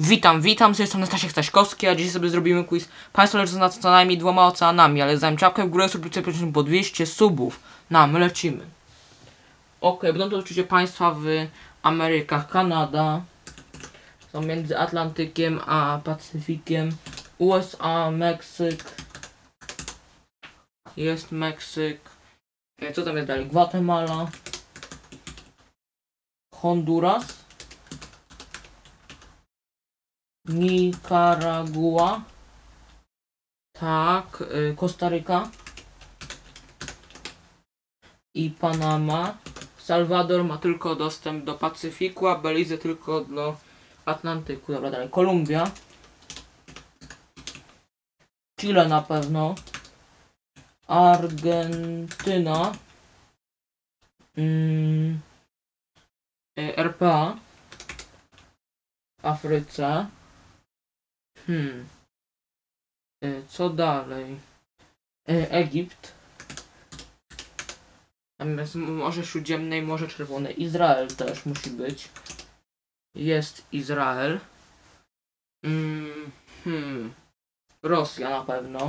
Witam, witam, z tej strony Stasiek Staśkowski, a dzisiaj sobie zrobimy quiz Państwo leżą nad co najmniej dwoma oceanami, ale zanim czapkę w górę subskrypcję prosimy po 200 subów. Na, my lecimy. Ok, będą to oczywiście państwa w Amerykach, Kanada, są między Atlantykiem a Pacyfikiem, USA, Meksyk, jest Meksyk, E, co tam jest dalej, Gwatemala, Honduras, Nikaragua. Tak, y, Kostaryka. I Panama. Salwador ma tylko dostęp do Pacyfiku, a Belize tylko do Atlantyku. Dobra, dalej. Kolumbia. Chile na pewno. Argentyna. Mm. y, RPA. Afryce. Hmm. Y, Co dalej? Y, Egipt. Jest Morze Śródziemne i Morze Czerwone. Izrael też musi być. Jest Izrael. Mm, hmm. Rosja na pewno.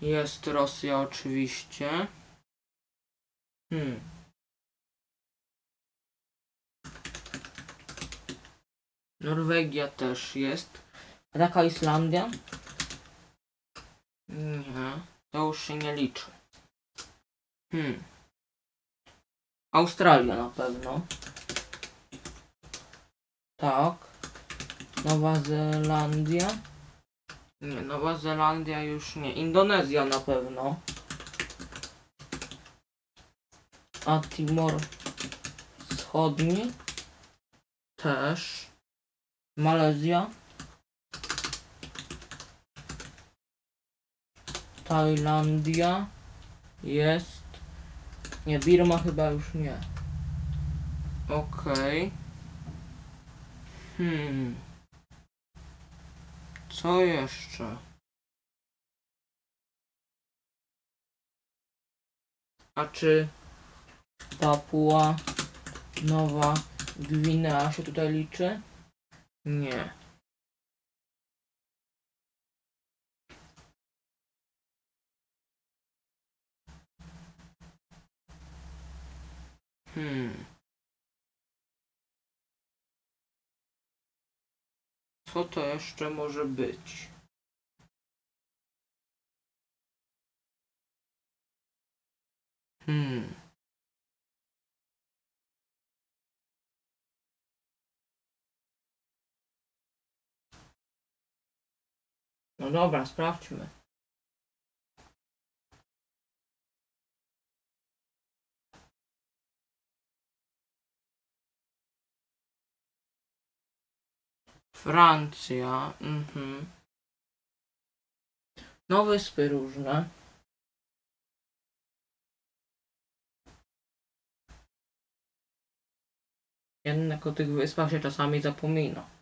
Jest Rosja oczywiście. Hmm. Norwegia też jest. A taka Islandia? Nie, to już się nie liczy. Hmm. Australia na pewno. Tak. Nowa Zelandia. Nie, Nowa Zelandia już nie. Indonezja na pewno. A Timor Wschodni też. Malezja. Tajlandia jest. Nie, Birma chyba już nie. Okej. Hmm. Co jeszcze? A czy Papua Nowa Gwinea się tutaj liczy? Nie. Hmm. Co to jeszcze może być? Hmm. No dobra, sprawdźmy. Francja, mhm. No wyspy różne. Jednak o tych wyspach się czasami zapomina.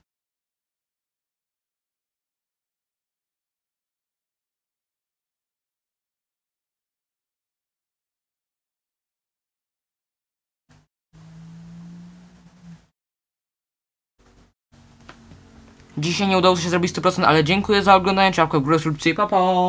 Dzisiaj nie udało się zrobić 100%, ale dziękuję za oglądanie. Czapkę w górę, subskrypcję, pa pa!